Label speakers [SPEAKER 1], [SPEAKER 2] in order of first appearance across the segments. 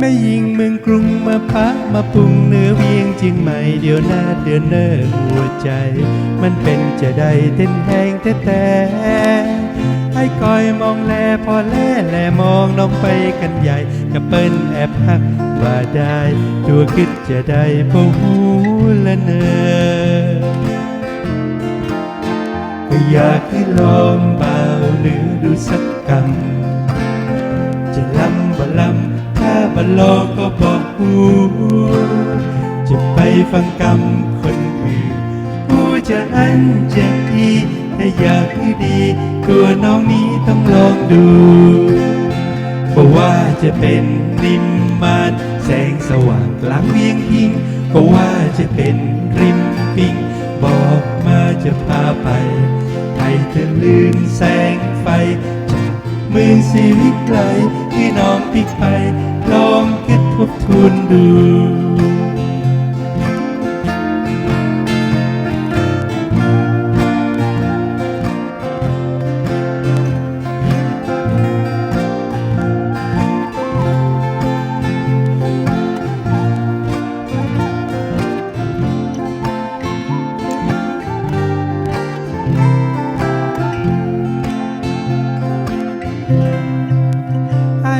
[SPEAKER 1] ไม่ยิงเมืองกรุงมาพักมาปรุงเนื้อเวียงจียงใหม่เดี๋ยวหน้าเดือนเนอหัวใจ มันเป็นจะได้เต้นแหงแต่แต่ให้คอยมองแลพอแลแลมองน้องไปกันใหญ่กับเปิ้นแอบหักว่าได้ ตัวคิดจะได้บ่หูละเนอก็อยากให้ลองเบาหรือำถ้าบ่ลองก็บอกหูจะไปฟังกำคนอื่นผู้จะอันจะดีถ้าอยากให้ดี ตัวน้องนี้ต้องลองดูบอกว่าจะเป็นนิมมานแสงสว่างกลางเวียงพิงก็ว่าจะเป็นริมปิงบอกมาจะพาไปให้เธอลืมแสงไฟจากเมืองสีวิไกลที่น้องพลิกไป คิ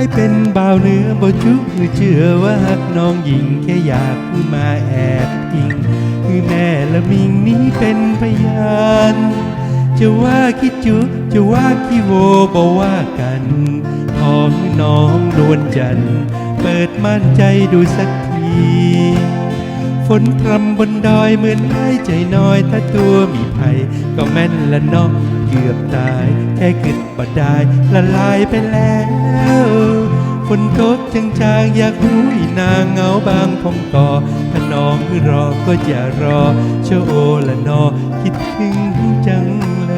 [SPEAKER 1] ายเป็นบ่าวเนื้อบ่จุคือเชื่อว่าหักน้องหญิงแค่อยากมาแอบอิง คือแม่ละมิงนี้เป็นพยาน จะว่าคิดจุจะว่าขี้โวบ่ว่ากันพอให้น้องดวนจัน เปิดม่านใจดูสักทีฝนพรำบนดอยเหมือนหายใจน้อยถ้าตัวมีภัยก็แม่นละน้อง เกือบตายแค่คิดบ่ได้ละลายไปแล้วฝนตกจางๆอยากรู้นางเงาบางพงก่อถ้าน้องรอก็อย่ารอเชโอละนอคิดถึงจังเล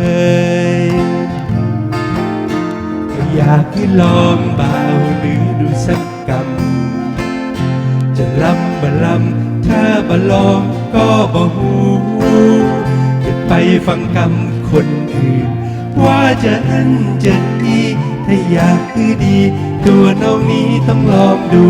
[SPEAKER 1] ยก็อยากให้ลองเบาหรือดูสักกำจะลำบ่ลำถ้าบ่ลองก็บ่หูจะไปฟังคำคน ว่าจะอันจะดีถ้าอยากคือดี ตัวน้องนี้ต้องลองดู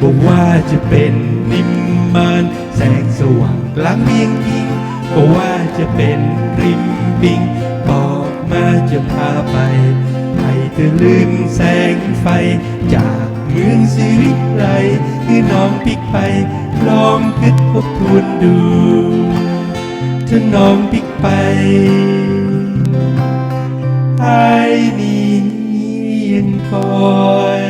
[SPEAKER 1] บอกว่าจะเป็นนิมมานแสงสว่างกลางเวียงพิงก็ว่าจะเป็นริมบิงบอกมาจะพาไปให้เธอลืมแสงไฟ จากเมืองสิวิไลคือน้องพิกไปลองคิดทบทวนดู ถ้าน้องปิกไปไอ้นี่ยังคอย